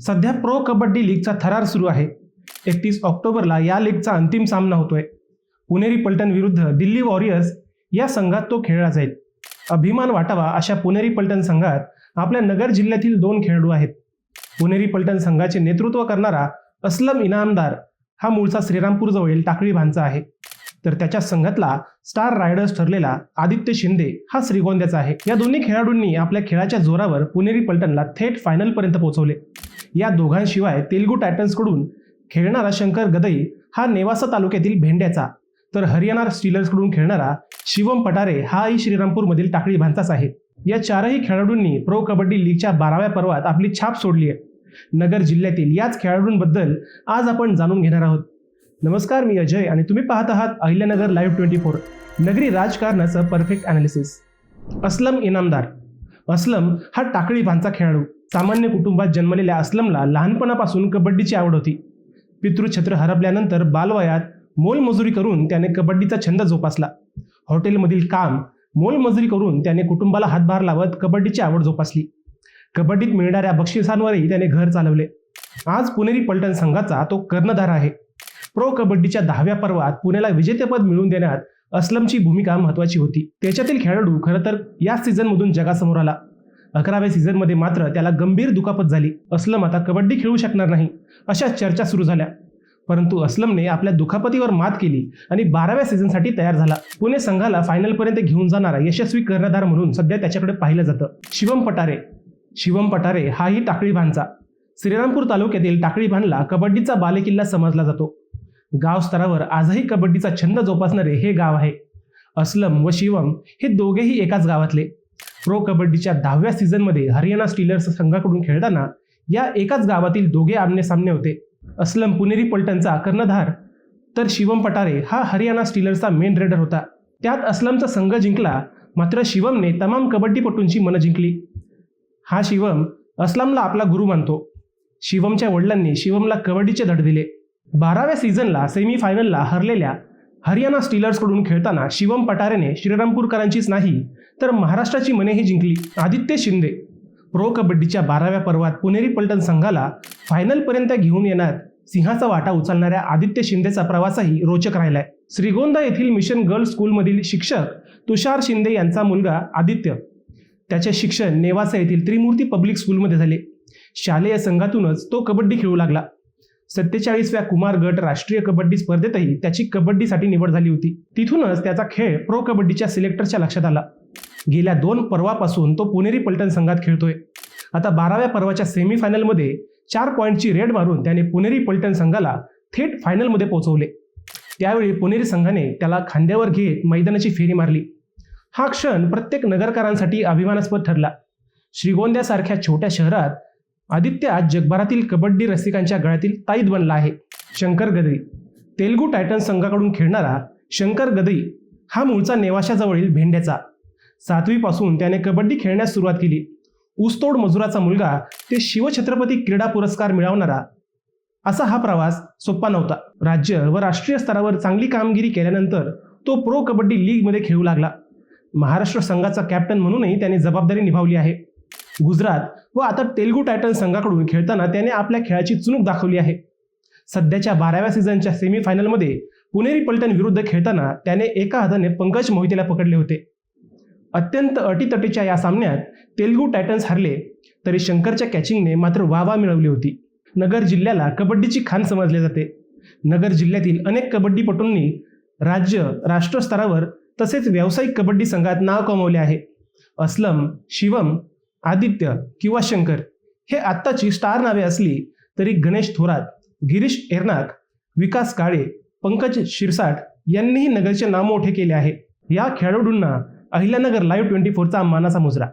सध्या प्रो कबड्डी लीगचा थरार सुरू आहे. एकतीस ऑक्टोबरला या लीगचा अंतिम सामना होतोय. पुणेरी पलटण विरुद्ध दिल्ली वॉरियर्स या संघात तो खेळला जाईल. अभिमान वाटावा अशा पुणेरी पलटण संघात आपल्या नगर जिल्ह्यातील दोन खेळाडू आहेत. पुणेरी पलटण संघाचे नेतृत्व करणारा असलम इनामदार हा मूळचा श्रीरामपूर जवळील टाकळी भांचा आहे. तर त्याच्या संघातला स्टार रायडर्स ठरलेला आदित्य शिंदे हा श्रीगोंद्याचा आहे. या दोन्ही खेळाडूंनी आपल्या खेळाच्या जोरावर पुणेरी पलटणला थेट फायनलपर्यंत पोहोचवले. या दोघांशिवाय तेलुगू टायटन्सकडून खेळणारा शंकर गदई हा नेवासा तालुक्यातील भेंड्याचा. तर हरियाणा स्टीलर्सकडून खेळणारा शिवम पटारे हाही श्रीरामपूरमधील टाकळी भांचाच आहे. या चारही खेळाडूंनी प्रो कबड्डी लीगच्या बाराव्या पर्वात आपली छाप सोडली आहे. नगर जिल्ह्यातील याच खेळाडूंबद्दल आज आपण जाणून घेणार आहोत. नमस्कार मी अजय आणि तुम्ही पाहत आहात अहिल्यानगर लाईव्ह ट्वेंटी फोर नगरी राजकारणाचं परफेक्ट अनालिसिस असलम इनामदार. असलम हा टाकळी भांचा खेळाडू. सामान्य कुटुंबात जन्मलेल्या असलमला लहानपणापासून कबड्डीची आवड होती. पितृछत्र हरपल्यानंतर बालवयात मोलमजुरी करून त्याने कबड्डीचा छंद जोपासला. हॉटेलमधील काम मोलमजुरी करून त्याने कुटुंबाला हातभार लावत कबड्डीची आवड जोपासली. कबड्डीत मिळणाऱ्या बक्षिसांवरही त्याने घर चालवले. आज पुणेरी पलटण संघाचा तो कर्णधार आहे. प्रो कबड्डीच्या दहाव्या पर्वात पुण्याला विजेतेपद मिळवून देण्यात असलमची भूमिका महत्वाची होती. त्याच्यातील खेळाडू खरं तर या सीझनमधून जगासमोर आला. अकराव्या सीझनमध्ये मात्र त्याला गंभीर दुखापत झाली. असलम आता कबड्डी खेळू शकणार नाही अशा चर्चा सुरू झाल्या. परंतु असलमने आपल्या दुखापतीवर मात केली आणि बाराव्या सीझनसाठी तयार झाला. पुणे संघाला फायनलपर्यंत घेऊन जाणारा यशस्वी कर्णधार म्हणून सध्या त्याच्याकडे पाहिलं जातं. शिवम पटारे शिवम पटारे हाही टाकळी भानचा. श्रीरामपूर तालुक्यातील टाकळी भानला कबड्डीचा बालेकिल्ला समजला जातो. गाव स्तरावर आजही कबड्डीचा छंद जोपासणारे हे गाव आहे. असलम व शिवम हे दोघेही एकाच गावातले. प्रो कबड्डीच्या दहाव्या सीझनमध्ये हरियाणा स्टीलर्स संघाकडून खेळताना या एकाच गावातील दोघे आमने सामने होते. असलम पुणेरी पलटनचा कर्णधार तर शिवम पटारे हा हरियाणा स्टीलर्सचा मेन रेडर होता. त्यात असलमचा संघ जिंकला मात्र शिवमने तमाम कबड्डीपटूंची मनं जिंकली. हा शिवम असलमला आपला गुरु मानतो. शिवमच्या वडिलांनी शिवमला कबड्डीचे धड दिले. बाराव्या सीझनला सेमीफायनलला हरलेल्या हरियाणा स्टीलर्सकडून खेळताना शिवम पटारेने श्रीरामपूरकरांचीच नाही तर महाराष्ट्राची मनेही जिंकली. आदित्य शिंदे. प्रो कबड्डीच्या बाराव्या पर्वात पुणेरी पलटण संघाला फायनलपर्यंत घेऊन येण्यात सिंहाचा वाटा उचलणाऱ्या आदित्य शिंदेचा प्रवासही रोचक राहिलाय. श्रीगोंदा येथील मिशन गर्ल्स स्कूलमधील शिक्षक तुषार शिंदे यांचा मुलगा आदित्य. त्याचे शिक्षण नेवासा येथील त्रिमूर्ती पब्लिक स्कूलमध्ये झाले. शालेय संघातूनच तो कबड्डी खेळू लागला. सत्तेचाळीसव्या कुमार गट राष्ट्रीय कबड्डी स्पर्धेतही त्याची कबड्डीसाठी निवड झाली होती. तिथूनच त्याचा खेळ प्रो कबड्डीच्या सिलेक्टरच्या लक्षात आला. गेल्या दोन पर्वापासून तो पुणेरी पलटण संघात खेळतोय. आता बाराव्या पर्वाच्या सेमीफायनलमध्ये चार पॉईंटची रेड मारून त्याने पुणेरी पलटण संघाला थेट फायनलमध्ये पोहोचवले. त्यावेळी पुणेरी संघाने त्याला खांद्यावर घेत मैदानाची फेरी मारली. हा क्षण प्रत्येक नगरकरांसाठी अभिमानास्पद ठरला. श्रीगोंद्यासारख्या छोट्या शहरात आदित्य आज जगभरातील कबड्डी रसिकांच्या गळ्यातील ताईत बनला आहे. शंकर गदई तेलुगू टायटन संघाकडून खेळणारा शंकर गदई हा मूळचा नेवाशाजवळील भेंड्याचा. सातवीपासून त्याने कबड्डी खेळण्यास सुरुवात केली. ऊसतोड मजुराचा मुलगा ते शिवछत्रपती क्रीडा पुरस्कार मिळवणारा. असा हा प्रवास सोपा नव्हता. राज्य व राष्ट्रीय स्तरावर चांगली कामगिरी केल्यानंतर तो प्रो कबड्डी लीगमध्ये खेळू लागला. महाराष्ट्र संघाचा कॅप्टन म्हणूनही त्याने जबाबदारी निभावली आहे. गुजरात व आता तेलुगू टायटन संघाकडून खेळताना त्याने आपल्या खेळाची चुणूक दाखवली आहे. सध्याच्या बाराव्या सीझनच्या सेमीफायनलमध्ये पुणेरी पलटण विरुद्ध खेळताना त्याने एका हाताने पंकज मोहितेला पकडले होते. अत्यंत अटीतटीच्या या सामन्यात तेलुगू टायटन्स हरले तरी शंकरच्या कॅचिंगने मात्र वावा मिळवली होती. नगर जिल्ह्याला कबड्डीची खान समजले जाते. नगर जिल्ह्यातील अनेक कबड्डीपटूंनी राज्य राष्ट्रस्तरावर तसेच व्यावसायिक कबड्डी संघात नाव कमवले आहे. असलम शिवम आदित्य किंवा शंकर हे आत्ताची स्टार नावे असली तरी गणेश थोरात गिरीश एरनाक विकास काळे पंकज शिरसाट यांनीही नगरचे नाव मोठे केले आहे. या खेळाडूंना अहिल्यानगर लाईव्ह ट्वेंटी फोरचा मानाचा मुजरा.